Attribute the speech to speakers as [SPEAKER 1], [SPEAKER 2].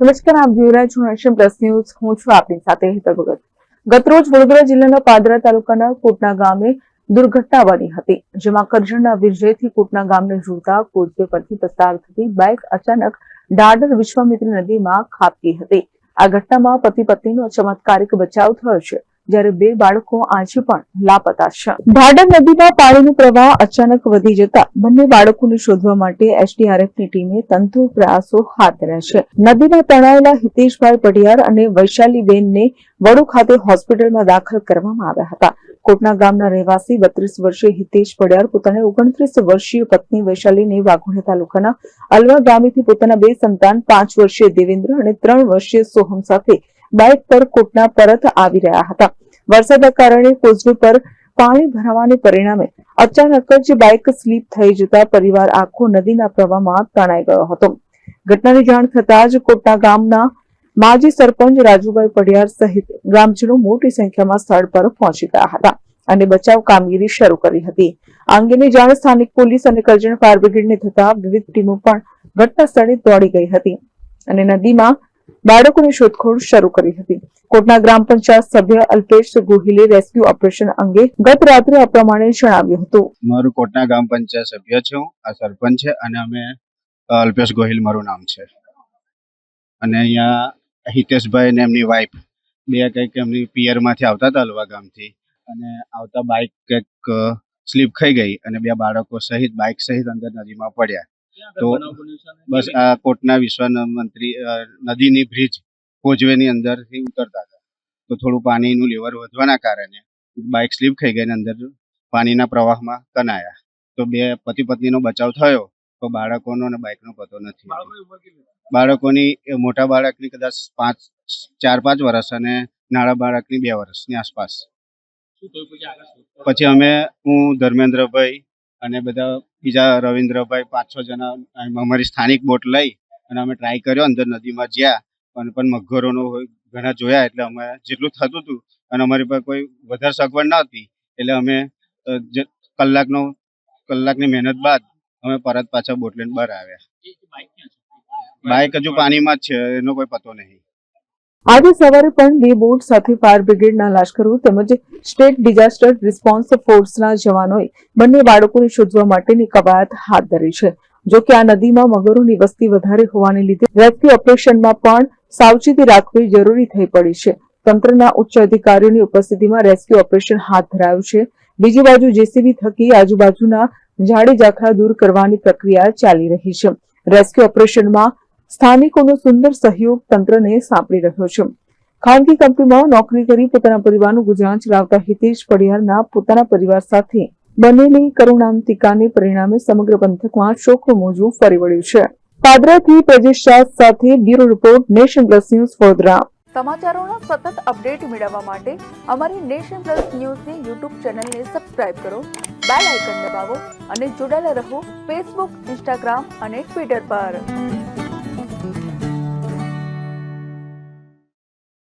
[SPEAKER 1] નમસ્કાર, આપ જોઈ રહ્યા છો નેશન પ્લસ ન્યૂઝ. હું છું આપની સાથે હેતલ ભગત. ગતરોજ વડોદરા જિલ્લાના પાદરા તાલુકાના કોટના ગામે દુર્ઘટના બની હતી, જેમાં કરજણના વિજયથી કોટના ગામને જોડતા કોચવે પરથી પસાર થતી બાઇક અચાનક ડાડર વિશ્વામિત્રી નદીમાં ખાબકી હતી. આ ઘટનામાં પતિ પત્નીનો ચમત્કારિક બચાવ થયો છે. જ્યારે બે બાળકો આજે પણ લાપતા છે. ઢાડર નદીમાં પાણીનો પ્રવાહ અચાનક વધી જતા બંને બાળકોને શોધવા માટે એસડીઆરએફની ટીમે તંતુ પ્રયાસો હાથ ધર્યા છે. નદીમાં તણાયેલા હિતેશભાઈ પઢિયાર અને વૈશાલીબેનને વડુ ખાતે હોસ્પિટલમાં દાખલ કરવામાં આવ્યા હતા. કોટના ગામના રહેવાસી બત્રીસ વર્ષીય હિતેશ પડિયાર પોતાની ઓગણત્રીસ વર્ષીય પત્ની વૈશાલીને વાઘોડિયા તાલુકાના અલવા ગામેથી પોતાના બે સંતાન, પાંચ વર્ષીય દેવેન્દ્ર અને ત્રણ વર્ષીય સોહમ સાથે બાઇક પર કોટના પરત આવી રહ્યા હતા. વરસાદના કારણે કોઝવે પર પાણી ભરાવાને પરિણામે અચાનક જ બાઇક સ્લીપ થઈ જતા પરિવાર આખો નદીના પ્રવાહમાં તણાઈ ગયો હતો. ઘટનાની જાણ થતાં જ કોટા ગામના માજી સરપંચ રાજુભાઈ પડિયાર સહિત ગ્રામજનો મોટી સંખ્યામાં સ્થળ પર પહોંચી ગયા હતા અને બચાવ કામગીરી શરૂ કરી હતી. આ અંગેની જાણ સ્થાનિક પોલીસ અને કરજણ ફાયર બ્રિગેડને થતા વિવિધ ટીમો પણ ઘટના સ્થળે દોડી ગઈ હતી અને નદીમાં બાળકોની શોધખોળ શરૂ કરી હતી. કોટના ગ્રામ પંચાયત સભ્ય અલ્પેશ ગોહિલે રેસ્ક્યુ ઓપરેશન અંગે ગત રાત્રે આ પ્રમાણે જણાવ્યું હતું.
[SPEAKER 2] મારું કોટના ગ્રામ પંચાયત સભ્ય છું આ સરપંચ છે અને અમે અલ્પેશ ગોહિલ મારું નામ છે. અને અહીંયા હિતેશભાઈ ને એમની વાઈફ બે કંઈક એમની પિયરમાંથી આવતા હતા અલવા ગામથી. અને આવતા બાઇક કંઈક સ્લીપ ખાઈ ગઈ અને બે બાળકો સહિત બાઇક સહિત અંદર નદીમાં પડ્યા. તો બસ આ કોટના વિશ્વના મંત્રી નદીની બ્રિજ કોજવેની અંદરથી ઉતરતા હતા. તો થોડું પાણીનું લેવલ વધવાના કારણે બાઇક સ્લીપ થઈ ગઈ અંદર પાણીના પ્રવાહમાં તણાયા તો બે પતિ પત્નીનો બચાવ થયો તો બાળકોનો અને બાઇકનો પતો નથી. બાળકોની મોટા બાળકની કદાચ પાંચ ચાર પાંચ વર્ષ અને નાના બાળકની બે વર્ષની આસપાસ. પછી અમે હું ધર્મેન્દ્રભાઈ અને બધા બીજા રવિન્દ્રભાઈ પાંચ છ જણા અમારી સ્થાનિક બોટ લઈ અને અમે ટ્રાય કર્યો અંદર નદીમાં જ્યાં પણ પણ મગરોનો ઘણા જોયા એટલે અમે જેટલું થતું હતું અને અમારી પાસે કોઈ વધારે સગવડ ન હતી એટલે અમે કલાકનો કલાકની મહેનત બાદ અમે પરત પાછા બોટ લઈને બહાર આવ્યા. બાઇક હજુ પાણીમાં જ છે એનો કોઈ પતો નહીં.
[SPEAKER 1] આજે સવારે પણ બે બોટ સાથે ફાયર બ્રિગેડના લશ્કરો તેમજ સ્ટેટ ડિઝાસ્ટર રિસ્પોન્સ ફોર્સના જવાનોએ બંને બાળકોને શોધવા માટેની કવાયત હાથ ધરી છે. જો કે આ નદીમાં મગરોની વસ્તી વધારે હોવાને લીધે રેસ્ક્યુ ઓપરેશનમાં પણ સાવચેતી રાખવી જરૂરી થઈ પડી છે. તંત્રના ઉચ્ચ અધિકારીઓની ઉપસ્થિતિમાં રેસ્ક્યુ ઓપરેશન હાથ ધરાયું છે. બીજી બાજુ જેસીબી થકી આજુબાજુના ઝાડી ઝાખરા દૂર કરવાની પ્રક્રિયા ચાલી રહી છે. રેસ્ક્યુ ઓપરેશનમાં સ્થાનિકોનો સુંદર સહયોગ તંત્રને સાંપડી રહ્યો છે. ખાનગી કંપનીમાં નોકરી કરી પોતાના પરિવારનું ગુજરાન ચલાવતા હિતેશ પડિયારના પોતાના પરિવાર સાથે બનેલી કરુણાંતિકાને પરિણામે સમગ્ર પંથકમાં શોકનું મોજું ફરી વળ્યું છે. પાદરાથી પ્રજેશ સાથે bureau report, Nation Plus News Vadodara. સમાચારોના સતત અપડેટ મેળવવા માટે અમારી નેશન પ્લસ ન્યૂઝની યુટ્યુબ ચેનલને સબસ્ક્રાઇબ કરો, બેલ આઇકન દબાવો અને જોડાયેલા રહો ફેસબુક, ઇન્સ્ટાગ્રામ અને ટ્વિટર પર.